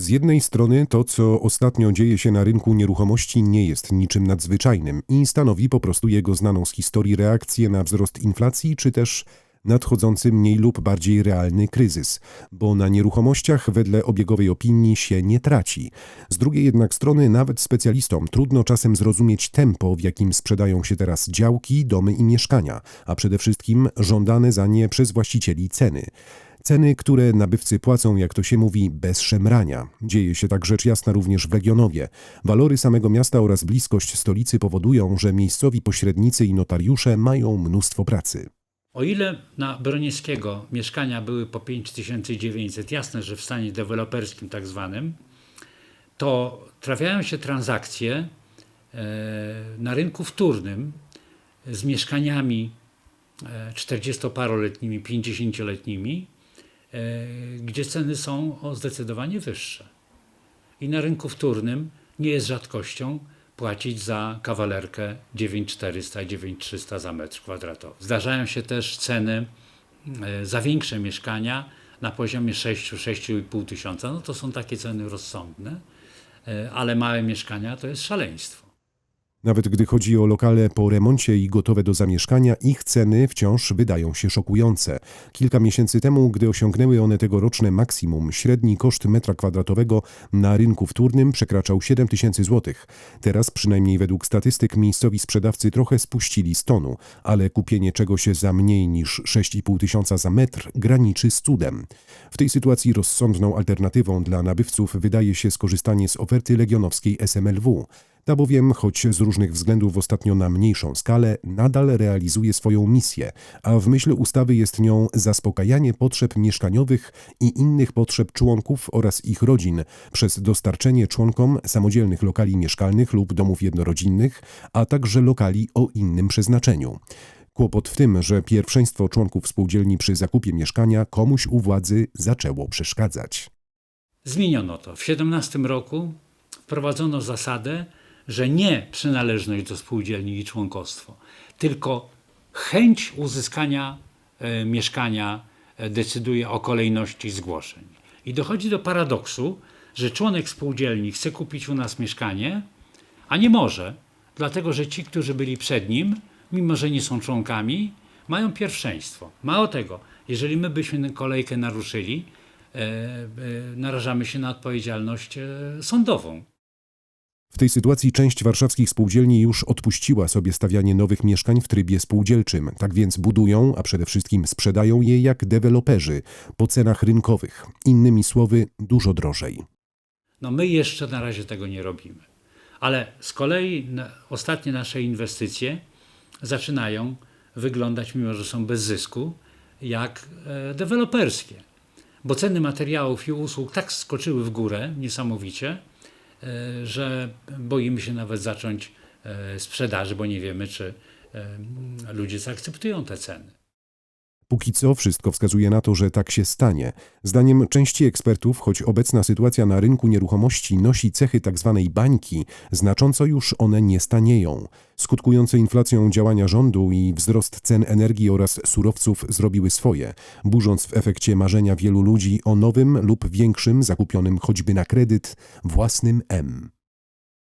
Z jednej strony to, co ostatnio dzieje się na rynku nieruchomości, nie jest niczym nadzwyczajnym i stanowi po prostu jego znaną z historii reakcję na wzrost inflacji, czy też nadchodzący mniej lub bardziej realny kryzys, bo na nieruchomościach wedle obiegowej opinii się nie traci. Z drugiej jednak strony nawet specjalistom trudno czasem zrozumieć tempo, w jakim sprzedają się teraz działki, domy i mieszkania, a przede wszystkim żądane za nie przez właścicieli ceny. Ceny, które nabywcy płacą, jak to się mówi, bez szemrania. Dzieje się tak rzecz jasna również w Legionowie. Walory samego miasta oraz bliskość stolicy powodują, że miejscowi pośrednicy i notariusze mają mnóstwo pracy. O ile na Broniewskiego mieszkania były po 5900, jasne, że w stanie deweloperskim tak zwanym, to trafiają się transakcje e, na rynku wtórnym z mieszkaniami e, 40-paroletnimi, 50-letnimi, e, gdzie ceny są o zdecydowanie wyższe. I na rynku wtórnym nie jest rzadkością płacić za kawalerkę 9400, 9300 za metr kwadratowy. Zdarzają się też ceny e, za większe mieszkania na poziomie 6-6,5 tysiąca. No to są takie ceny rozsądne, e, ale małe mieszkania to jest szaleństwo. Nawet gdy chodzi o lokale po remoncie i gotowe do zamieszkania, ich ceny wciąż wydają się szokujące. Kilka miesięcy temu, gdy osiągnęły one tegoroczne maksimum, średni koszt metra kwadratowego na rynku wtórnym przekraczał 7 tysięcy złotych. Teraz, przynajmniej według statystyk, miejscowi sprzedawcy trochę spuścili z tonu, ale kupienie czegoś za mniej niż 6,5 tysiąca za metr graniczy z cudem. W tej sytuacji rozsądną alternatywą dla nabywców wydaje się skorzystanie z oferty legionowskiej SMLW. Ta bowiem, choć z różnych względów ostatnio na mniejszą skalę, nadal realizuje swoją misję, a w myśl ustawy jest nią zaspokajanie potrzeb mieszkaniowych i innych potrzeb członków oraz ich rodzin przez dostarczenie członkom samodzielnych lokali mieszkalnych lub domów jednorodzinnych, a także lokali o innym przeznaczeniu. Kłopot w tym, że pierwszeństwo członków spółdzielni przy zakupie mieszkania komuś u władzy zaczęło przeszkadzać. Zmieniono to. W 17 roku wprowadzono zasadę, że nie przynależność do spółdzielni i członkostwo, tylko chęć uzyskania e, mieszkania e, decyduje o kolejności zgłoszeń. I dochodzi do paradoksu, że członek spółdzielni chce kupić u nas mieszkanie, a nie może, dlatego że ci, którzy byli przed nim, mimo że nie są członkami, mają pierwszeństwo. Mało tego, jeżeli my byśmy kolejkę naruszyli, e, narażamy się na odpowiedzialność sądową. W tej sytuacji część warszawskich spółdzielni już odpuściła sobie stawianie nowych mieszkań w trybie spółdzielczym, tak więc budują, a przede wszystkim sprzedają je jak deweloperzy po cenach rynkowych. Innymi słowy, dużo drożej. No my jeszcze na razie tego nie robimy. Ale z kolei ostatnie nasze inwestycje zaczynają wyglądać, mimo że są bez zysku, jak e, deweloperskie. Bo ceny materiałów i usług tak skoczyły w górę niesamowicie, że boimy się nawet zacząć e, sprzedaży, bo nie wiemy, czy e, ludzie zaakceptują te ceny. Póki co wszystko wskazuje na to, że tak się stanie. Zdaniem części ekspertów, choć obecna sytuacja na rynku nieruchomości nosi cechy tzw. bańki, znacząco już one nie stanieją. Skutkujące inflacją działania rządu i wzrost cen energii oraz surowców zrobiły swoje, burząc w efekcie marzenia wielu ludzi o nowym lub większym, zakupionym choćby na kredyt, własnym M.